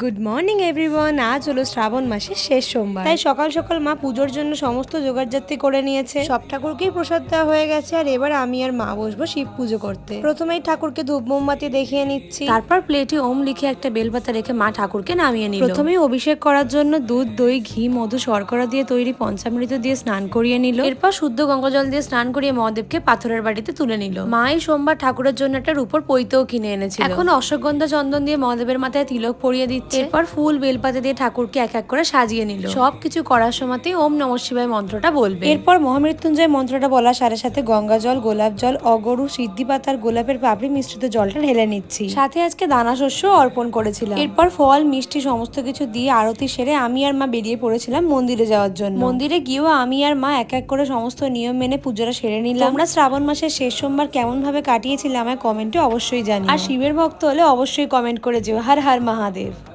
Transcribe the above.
Good morning everyone আজ হলো শ্রাবণ মাসের শেষ সোমবার। তাই সকাল সকাল মা পুজোর জন্য সমস্ত জোগাড়জাতি করে নিয়েছে। সব ঠাকুরকেই প্রসাদ দেওয়া হয়ে গেছে আর এবার আমি আর মা বসবো শিব পুজো করতে। প্রথমেই ঠাকুরকে ধূপ মোমবাতি দেখিয়ে নিচ্ছি। তারপর প্লেটে ওম লিখে একটা বেলপাতা রেখে মা ঠাকুরকে নামিয়ে নিল। প্রথমেই অভিষেক করার জন্য দুধ দই ঘি মধু শর্করা দিয়ে তৈরি পঞ্চামৃত দিয়ে স্নান করিয়ে নিল। এরপর শুদ্ধ গঙ্গা জল দিয়ে স্নান করিয়ে মহাদেবকে পাথরের বাড়িতে তুলে নিল। মা এই সোমবার ঠাকুরের জন্য একটা রূপর পৈতেও কিনে এনেছিল। এখন অশ্বগন্ধা চন্দন দিয়ে মহাদেবের মাথায় তিলক পরিয়ে দিচ্ছে। এরপর ফুল বেলপাতা দিয়ে ঠাকুরকে এক এক করে সাজিয়ে নিল। সবকিছু করার সময়তেই ওম নম শিবায় মন্ত্রটা বলবে। এরপর মহামৃত্যুঞ্জয় মন্ত্রটা বলার সাথে সাথে গঙ্গা জল গোলাপ জল অগরু সিদ্ধি পাতার গোলাপের পাপড়ি মিশ্রিত জলটা ঢেলে নিচ্ছি। সাথে আজকে দানা শস্য অর্পণ করেছিলাম। এরপর ফল মিষ্টি সমস্ত কিছু দিয়ে আরতি সেরে আমি আর মা বেরিয়ে পড়েছিলাম মন্দিরে যাওয়ার জন্য। মন্দিরে গিয়েও আমি আর মা এক এক করে সমস্ত নিয়ম মেনে পুজোটা সেরে নিলাম। আমরা শ্রাবণ মাসের শেষ সোমবার কেমন ভাবে কাটিয়েছিলাম আমায় কমেন্টে অবশ্যই জানি আর শিবের ভক্ত হলে অবশ্যই কমেন্ট করে যেও। হর হর মহাদেব।